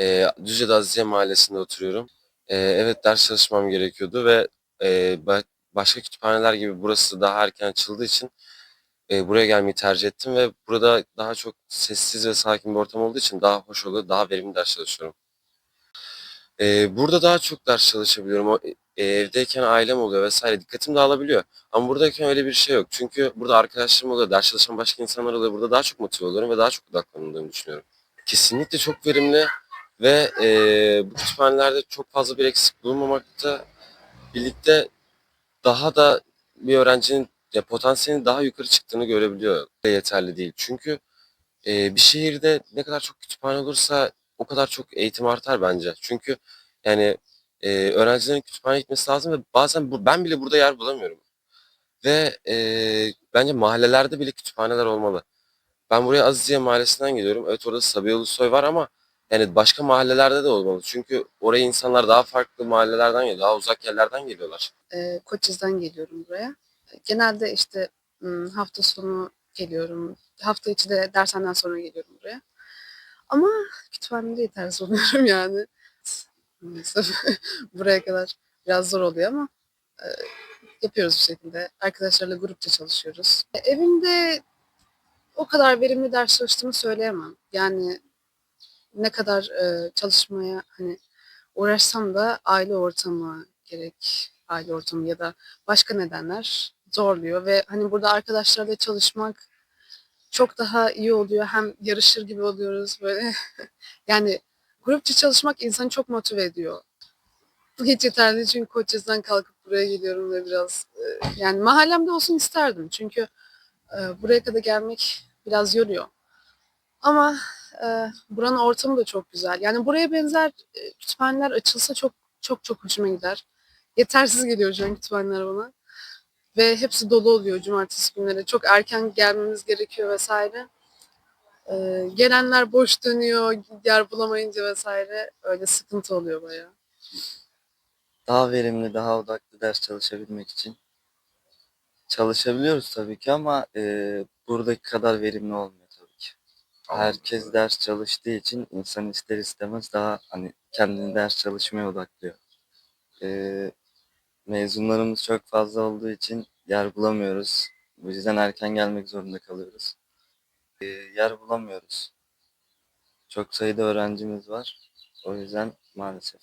Ee, Düzce'de Aziziye Mahallesi'nde oturuyorum. Ee, evet ders çalışmam gerekiyordu ve e, ba- başka kütüphaneler gibi burası daha erken açıldığı için e, buraya gelmeyi tercih ettim ve burada daha çok sessiz ve sakin bir ortam olduğu için daha hoş oluyor, daha verimli ders çalışıyorum. Ee, burada daha çok ders çalışabiliyorum. O, e, evdeyken ailem oluyor vesaire dikkatim dağılabiliyor. Ama buradayken öyle bir şey yok. Çünkü burada arkadaşlarım oluyor, ders çalışan başka insanlar oluyor. Burada daha çok motive oluyorum ve daha çok odaklandığımı düşünüyorum. Kesinlikle çok verimli ve e, bu kütüphanelerde çok fazla bir eksik bulunmamakta birlikte daha da bir öğrencinin ya, potansiyelinin daha yukarı çıktığını görebiliyor. Yeterli değil. Çünkü e, bir şehirde ne kadar çok kütüphane olursa o kadar çok eğitim artar bence. Çünkü yani e, öğrencilerin kütüphaneye gitmesi lazım ve bazen bu, ben bile burada yer bulamıyorum. Ve e, bence mahallelerde bile kütüphaneler olmalı. Ben buraya Aziziye Mahallesi'nden geliyorum. Evet orada Sabiha Ulusoy var ama yani başka mahallelerde de olmalı. Çünkü oraya insanlar daha farklı mahallelerden geliyor, daha uzak yerlerden geliyorlar. e, Koçiz'den geliyorum buraya. Genelde işte hafta sonu geliyorum. Hafta içi de dershaneden sonra geliyorum buraya. Ama kütüphanede yetersiz oluyorum yani. Buraya kadar biraz zor oluyor ama e, yapıyoruz bir şekilde. Arkadaşlarla grupça çalışıyoruz. E, Evimde o kadar verimli ders çalıştığımı söyleyemem. Yani ne kadar e, çalışmaya hani uğraşsam da aile ortamı gerek aile ortamı ya da başka nedenler zorluyor ve hani burada arkadaşlarla çalışmak çok daha iyi oluyor. Hem yarışır gibi oluyoruz böyle. yani grupça çalışmak insanı çok motive ediyor. Hiç yeterli çünkü Koçyazı'dan kalkıp buraya geliyorum ve biraz e, yani mahallemde olsun isterdim. Çünkü e, buraya kadar gelmek biraz yoruyor. Ama e, buranın ortamı da çok güzel. Yani buraya benzer e, kütüphaneler açılsa çok çok çok hoşuma gider. Yetersiz geliyor şu an kütüphaneler bana. Ve hepsi dolu oluyor cumartesi günleri. Çok erken gelmemiz gerekiyor vesaire. E, gelenler boş dönüyor, yer bulamayınca vesaire. Öyle sıkıntı oluyor bayağı. daha verimli, daha odaklı ders çalışabilmek için çalışabiliyoruz tabii ki ama e, buradaki kadar verimli olmuyor. Herkes ders çalıştığı için insan ister istemez daha hani kendini ders çalışmaya odaklıyor. E, mezunlarımız çok fazla olduğu için yer bulamıyoruz. Bu yüzden erken gelmek zorunda kalıyoruz. E, yer bulamıyoruz. Çok sayıda öğrencimiz var. O yüzden maalesef.